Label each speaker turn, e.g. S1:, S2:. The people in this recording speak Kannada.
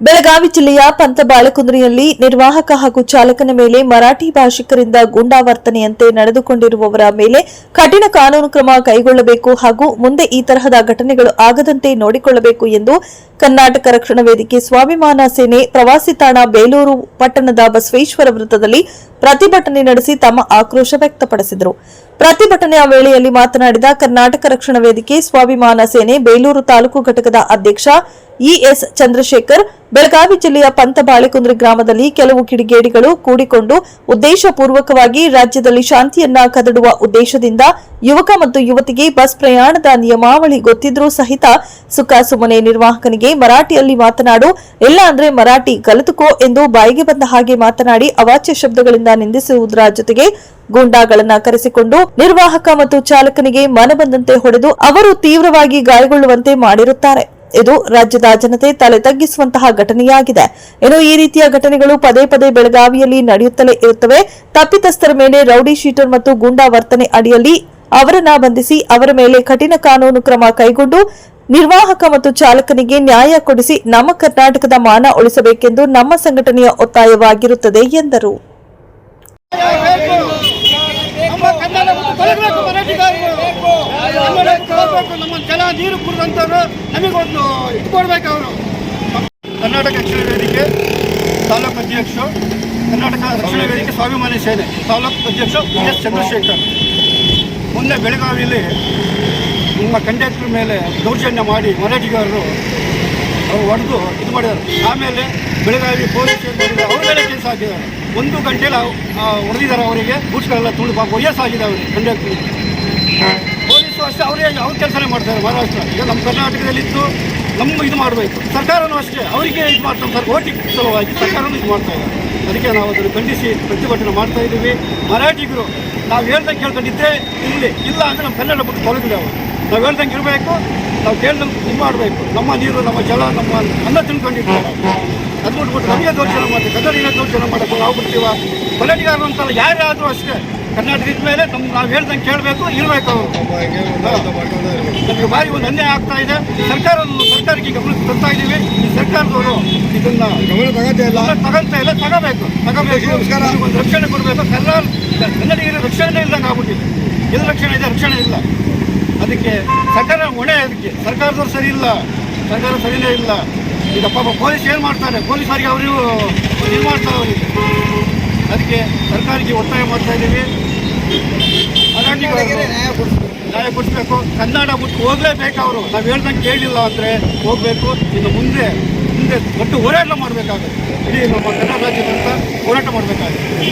S1: ಬೆಳಗಾವಿ ಜಿಲ್ಲೆಯ ಪಂತಬಾಳಕುಂದ್ರಿಯಲ್ಲಿ ನಿರ್ವಾಹಕ ಹಾಗೂ ಚಾಲಕನ ಮೇಲೆ ಮರಾಠಿ ಭಾಷಿಕರಿಂದ ಗೂಂಡಾವರ್ತನೆಯಂತೆ ನಡೆದುಕೊಂಡಿರುವವರ ಮೇಲೆ ಕಠಿಣ ಕಾನೂನು ಕ್ರಮ ಕೈಗೊಳ್ಳಬೇಕು ಹಾಗೂ ಮುಂದೆ ಈ ತರಹದ ಘಟನೆಗಳು ಆಗದಂತೆ ನೋಡಿಕೊಳ್ಳಬೇಕು ಎಂದು ಕರ್ನಾಟಕ ರಕ್ಷಣಾ ವೇದಿಕೆ ಸ್ವಾಭಿಮಾನ ಸೇನೆ ಪ್ರವಾಸಿ ತಾಣ ಬೇಲೂರು ಪಟ್ಟಣದ ಬಸವೇಶ್ವರ ವೃತ್ತದಲ್ಲಿ ಪ್ರತಿಭಟನೆ ನಡೆಸಿ ತಮ್ಮ ಆಕ್ರೋಶ ವ್ಯಕ್ತಪಡಿಸಿದರು. ಪ್ರತಿಭಟನೆಯ ವೇಳೆಯಲ್ಲಿ ಮಾತನಾಡಿದ ಕರ್ನಾಟಕ ರಕ್ಷಣಾ ವೇದಿಕೆ ಸ್ವಾಭಿಮಾನ ಸೇನೆ ಬೇಲೂರು ತಾಲೂಕು ಘಟಕದ ಅಧ್ಯಕ್ಷ ಇಎಸ್ ಚಂದ್ರಶೇಖರ್ ಬೆಳಗಾವಿ ಜಿಲ್ಲೆಯ ಪಂತಬಾಳೆಕುಂದ್ರಿ ಗ್ರಾಮದಲ್ಲಿ ಕೆಲವು ಕಿಡಿಗೇಡಿಗಳು ಕೂಡಿಕೊಂಡು ಉದ್ದೇಶಪೂರ್ವಕವಾಗಿ ರಾಜ್ಯದಲ್ಲಿ ಶಾಂತಿಯನ್ನ ಕದಡುವ ಉದ್ದೇಶದಿಂದ ಯುವಕ ಮತ್ತು ಯುವತಿಗೆ ಬಸ್ ಪ್ರಯಾಣದ ನಿಯಮಾವಳಿ ಗೊತ್ತಿದ್ರೂ ಸಹಿತ ಸುಖಾಸುಮನೆ ನಿರ್ವಾಹಕನಿಗೆ ಮರಾಠಿಯಲ್ಲಿ ಮಾತನಾಡು, ಇಲ್ಲ ಅಂದ್ರೆ ಮರಾಠಿ ಕಲಿತುಕೋ ಎಂದು ಬಾಯಿಗೆ ಬಂದ ಹಾಗೆ ಮಾತನಾಡಿ ಅವಾಚ್ಯ ಶಬ್ದಗಳಿಂದ ನಿಂದಿಸುವುದರ ಜೊತೆಗೆ ಗೂಂಡಾಗಳನ್ನ ಕರೆಸಿಕೊಂಡು ನಿರ್ವಾಹಕ ಮತ್ತು ಚಾಲಕನಿಗೆ ಮನಬಂದಂತೆ ಹೊಡೆದು ಅವರು ತೀವ್ರವಾಗಿ ಗಾಯಗೊಳ್ಳುವಂತೆ ಮಾಡಿರುತ್ತಾರೆ. ಇದು ರಾಜ್ಯದ ಜನತೆ ತಲೆ ತಗ್ಗಿಸುವಂತಹ ಘಟನೆಯಾಗಿದೆ. ಇನ್ನು ಈ ರೀತಿಯ ಘಟನೆಗಳು ಪದೇ ಪದೇ ಬೆಳಗಾವಿಯಲ್ಲಿ ನಡೆಯುತ್ತಲೇ ಇರುತ್ತವೆ. ತಪ್ಪಿತಸ್ಥರ ಮೇಲೆ ರೌಡಿ ಶೀಟರ್ ಮತ್ತು ಗೂಂಡಾ ವರ್ತನೆ ಅಡಿಯಲ್ಲಿ ಅವರನ್ನ ಬಂಧಿಸಿ ಅವರ ಮೇಲೆ ಕಠಿಣ ಕಾನೂನು ಕ್ರಮ ಕೈಗೊಂಡು ನಿರ್ವಾಹಕ ಮತ್ತು ಚಾಲಕನಿಗೆ ನ್ಯಾಯ ಕೊಡಿಸಿ ನಮ್ಮ ಕರ್ನಾಟಕದ ಮಾನ ಉಳಿಸಬೇಕೆಂದು ನಮ್ಮ ಸಂಘಟನೆಯ ಒತ್ತಾಯವಾಗಿರುತ್ತದೆ ಎಂದರು
S2: ನಮ್ಮ ಕನ್ನಡ ಮತ್ತು ತೊಲಗಬೇಕು ಮರಾಠಿಗಾರರು ತೊಲಗಬೇಕು ನಮ್ಮ ಜಲ ನೀರು ಕುಡಿದಂಥವ್ರು ನಮಗೊಂದು ಇದು ಕೊಡ್ಬೇಕು ಅವರು. ಕರ್ನಾಟಕ ರಕ್ಷಣಾ ವೇದಿಕೆ, ತಾಲೂಕು ಅಧ್ಯಕ್ಷ, ಕರ್ನಾಟಕ ರಕ್ಷಣಾ ವೇದಿಕೆ ಸ್ವಾಭಿಮಾನಿ ಸೇನೆ, ತಾಲೂಕು ಅಧ್ಯಕ್ಷ ಬಿ ಎಸ್ ಚಂದ್ರಶೇಖರ್. ಮೊನ್ನೆ ಬೆಳಗಾವಿಯಲ್ಲಿ ನಿಮ್ಮ ಕಂಡಕ್ಟರ್ ಮೇಲೆ ದೌರ್ಜನ್ಯ ಮಾಡಿ ಮರಾಠಿಗಾರರು ಅವರು ಹೊಡೆದು ಇದು ಮಾಡಿದ್ದಾರೆ. ಆಮೇಲೆ ಬೆಳಗಾವಿ ಪೊಲೀಸ್ ಅವ್ರ ಮೇಲೆ ಕೇಸ್ ಹಾಕಿದ್ದಾರೆ. ಒಂದು ಗಂಟೆಲಿ ಹೊಡೆದಿದ್ದಾರೆ ಅವರಿಗೆ ಬೂಟ್ಸ್ಗಳೆಲ್ಲ ತುಳಿದು ವಯಸ್ಸಾಗಿದೆ ಅವರಿಗೆ, ಕಂಡಕ್ಟರ್. ಅಷ್ಟೇ ಅವರೇ ಅವ್ರ ಕೆಲಸನೇ ಮಾಡ್ತಾರೆ ಮಹಾರಾಷ್ಟ್ರ ಈಗ ನಮ್ಮ ಕರ್ನಾಟಕದಲ್ಲಿದ್ದು ನಮ್ಮ ಇದು ಮಾಡಬೇಕು. ಸರ್ಕಾರನೂ ಅಷ್ಟೇ, ಅವರಿಗೆ ಇದು ಮಾಡ್ತಾರೆ. ಸರ್, ಓಟಿ ಸಲುವಾಗಿ ಸರ್ಕಾರನೂ ಇದು ಮಾಡ್ತಾ ಇದ್ದಾರೆ. ಅದಕ್ಕೆ ನಾವು ಅದನ್ನು ಖಂಡಿಸಿ ಪ್ರತಿಭಟನೆ ಮಾಡ್ತಾ ಇದ್ದೀವಿ. ಮರಾಠಿಗರು, ನಾವು ಹೇಳ್ದಂಗೆ ಕೇಳ್ಕೊಂಡಿದ್ದೆ ಇಲ್ಲಿ. ಇಲ್ಲ ಅಂದರೆ ನಮ್ಮ ಕನ್ನಡ ಬಿಟ್ಟು ತೊಲಗಿಲ್ಲ ಅವರು. ನಾವು ಹೇಳ್ದಂಗೆ ಇರಬೇಕು, ನಾವು ಕೇಳ್ದಂಗೆ ಇದು ಮಾಡಬೇಕು. ನಮ್ಮ ನೀರು, ನಮ್ಮ ಜಲ, ನಮ್ಮ ಅನ್ನ ತಿನ್ಕೊಂಡಿರ್ತಾರೆ ಅದು ಬಿಟ್ಬಿಟ್ಟು ನಮಗೆ ದೋಷಣೆ ಮಾಡ್ತೀವಿ ಕನ್ನಡಿಗ ದೋಷನ ಮಾಡಬೇಕು ನಾವು ಬಿಡ್ತೀವ ಕನ್ನಡಿಗರು ಅಂತಲ್ಲ ಯಾರಾದರೂ ಅಷ್ಟೇ. ಕರ್ನಾಟಕದ ಮೇಲೆ ನಮ್ಮ ನಾವು ಹೇಳ್ದಂಗೆ ಕೇಳಬೇಕು ಇರಬೇಕು ಅವರು. ನಮಗೆ ಬಾರಿ ಒಂದು ಅನ್ಯಾಯ ಆಗ್ತಾ ಇದೆ. ಸರ್ಕಾರ ಸರ್ಕಾರಕ್ಕೆ ಗಮನ ತರ್ತಾ ಇದ್ದೀವಿ. ಈ ಸರ್ಕಾರದವರು ಇದನ್ನ
S3: ಗಮನ ತಗೋತಾ ಇಲ್ಲ.
S2: ತಗೊಂತಾ ಇಲ್ಲ ತಗೋಬೇಕು. ತಗೋಬೇಕು. ಒಂದು ರಕ್ಷಣೆ ಕೊಡಬೇಕು. ಕನ್ನಡ ಕನ್ನಡಿಗರ ರಕ್ಷಣೆ ಇಲ್ದಂಗೆ ಆಗ್ಬಿಟ್ಟಿದೆ. ಎಲ್ಲಿ ರಕ್ಷಣೆ ಇದೆ? ರಕ್ಷಣೆ ಇಲ್ಲ. ಅದಕ್ಕೆ ಸರ್ಕಾರ ಹೊಣೆ ಅದಕ್ಕೆ. ಸರ್ಕಾರದವ್ರು ಸರಿ ಇಲ್ಲ. ಸರ್ಕಾರ ಸರಿನೇ ಇಲ್ಲ. ಈಗ ಪಾಪ ಪೊಲೀಸ್ ಏನು ಮಾಡ್ತಾರೆ? ಪೊಲೀಸರಿಗೆ ಅವರು ಇದು ಮಾಡ್ತಾರೆ ಅವರಿಗೆ? ಸರ್ಕಾರಕ್ಕೆ ಒತ್ತಾಯ ಮಾಡ್ತಾ ಇದ್ದೀವಿ. ನ್ಯಾಯ ಕೊಡಿಸ್ಬೇಕು. ಕನ್ನಡ ಬಿಟ್ಟು ಹೋಗಲೇಬೇಕು ಅವರು. ನಾವು ಹೇಳ್ದಂಗೆ ಕೇಳಿಲ್ಲ ಅಂದರೆ ಹೋಗಬೇಕು. ಇನ್ನು ಮುಂದೆ ಮುಂದೆ ಒಟ್ಟು ಹೋರಾಟ ಮಾಡಬೇಕಾಗುತ್ತೆ. ಇಡೀ ನಮ್ಮ ಕನ್ನಡ ರಾಜ್ಯದಂತ ಹೋರಾಟ ಮಾಡಬೇಕಾಗುತ್ತೆ.